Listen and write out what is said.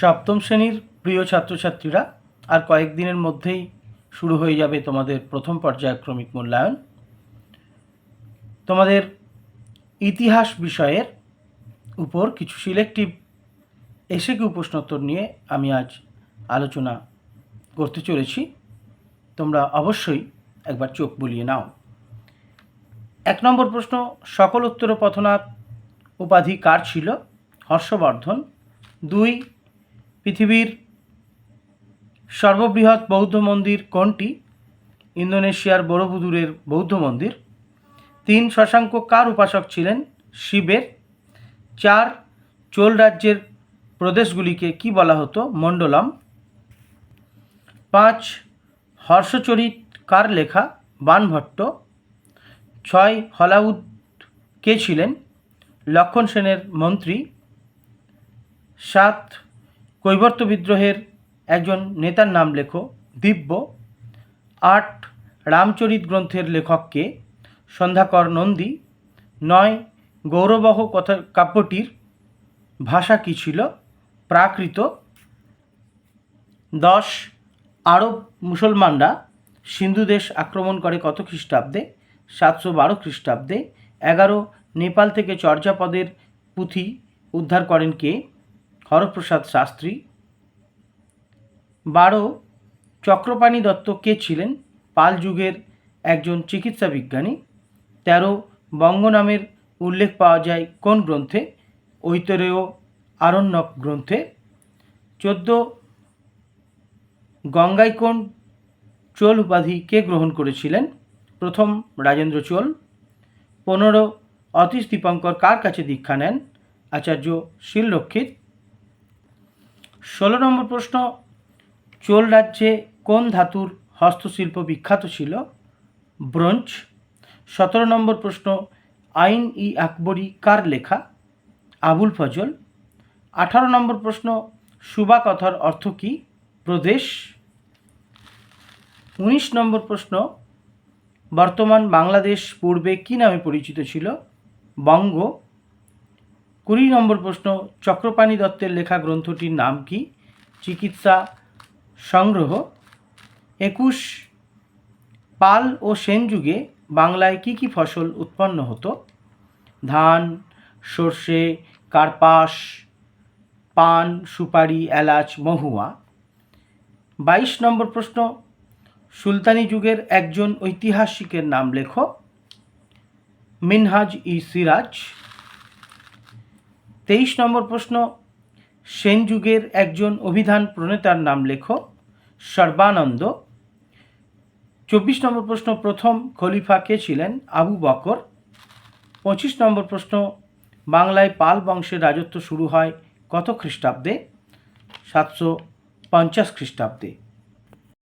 সপ্তম শ্রেণির প্রিয় ছাত্রছাত্রীরা, আর কয়েকদিনের মধ্যেই শুরু হয়ে যাবে তোমাদের প্রথম পর্যায়ক্রমিক মূল্যায়ন। তোমাদের ইতিহাস বিষয়ের উপর কিছু সিলেক্টিভ এসে কিউ প্রশ্নোত্তর নিয়ে আমি আজ আলোচনা করতে চলেছি। তোমরা অবশ্যই একবার চোখ বুলিয়ে নাও। এক নম্বর প্রশ্ন, সকল উত্তর পথনাথ উপাধি কার ছিল? হর্ষবর্ধন। দুই পৃথিবীর সর্ববৃহৎ বৌদ্ধ মন্দির কোনটি? ইন্দোনেশিয়ার বড়বুদুরের বৌদ্ধ মন্দির। তিন শশাঙ্ক কার উপাসক ছিলেন? শিবের। চার চোল রাজ্যের প্রদেশগুলিকে কি বলা হতো? মণ্ডলম। পাঁচ হর্ষচরিত কার লেখা? বানভট্ট। ছয় হলাউদ কে ছিলেন? লক্ষণ সেনের মন্ত্রী। সাত কৈবর্ত বিদ্রোহের একজন নেতার নাম লেখো দিব্য। আট, রামচরিত গ্রন্থের লেখককে সন্ধ্যাকর নন্দী। নয়, গৌরবহ কথা, কাব্যটির ভাষা কী ছিল? প্রাকৃত। দশ, আরব মুসলমানরা সিন্ধু দেশ আক্রমণ করে কত খ্রিস্টাব্দে? সাতশো বারো খ্রিস্টাব্দে। এগারো, নেপাল থেকে চর্যাপদের পুঁথি উদ্ধার করেন কে? হরপ্রসাদ শাস্ত্রী। বারো, চক্রপাণি দত্ত কে ছিলেন? পাল যুগের একজন চিকিৎসা বিজ্ঞানী। তেরো, বঙ্গ নামের উল্লেখ পাওয়া যায় কোন গ্রন্থে? ঐতরেয় আরণ্যক গ্রন্থে। চোদ্দ গঙ্গাইকোণ চোল উপাধি কে গ্রহণ করেছিলেন? প্রথম রাজেন্দ্র চোল। পনেরো, অতীশ দীপঙ্কর কার কাছে দীক্ষা নেন? আচার্য শিলরক্ষিত। ষোলো নম্বর প্রশ্ন, চোল রাজ্যে কোন ধাতুর হস্তশিল্প বিখ্যাত ছিল? ব্রোঞ্জ। সতেরো নম্বর প্রশ্ন, আইন ই আকবরী কার লেখা? আবুল ফজল। আঠারো নম্বর প্রশ্ন সুবা কথার অর্থ কী? প্রদেশ। উনিশ নম্বর প্রশ্ন, বর্তমান বাংলাদেশ পূর্বে কী নামে পরিচিত ছিল? বঙ্গ। কুড়ি নম্বর প্রশ্ন, চক্রপাণি দত্তের লেখা গ্রন্থটির নাম কি? চিকিৎসা সংগ্রহ, একুশ পাল ও সেন যুগে বাংলায় কী কী ফসল উৎপন্ন হতো? ধান, সর্ষে, কার্পাস, পান, সুপারি, এলাচ, মহুয়া। বাইশ নম্বর প্রশ্ন, সুলতানি যুগের একজন ঐতিহাসিকের নাম লেখো। মিনহাজ ই সিরাজ। তেইশ নম্বর প্রশ্ন সেন যুগের একজন অভিধান প্রণেতার নাম লেখো, সর্বানন্দ। চব্বিশ নম্বর প্রশ্ন, প্রথম খলিফা কে ছিলেন? আবু বকর। পঁচিশ নম্বর প্রশ্ন, বাংলায় পাল বংশের রাজত্ব শুরু হয় কত খ্রিস্টাব্দে? সাতশো পঞ্চাশ খ্রিস্টাব্দে।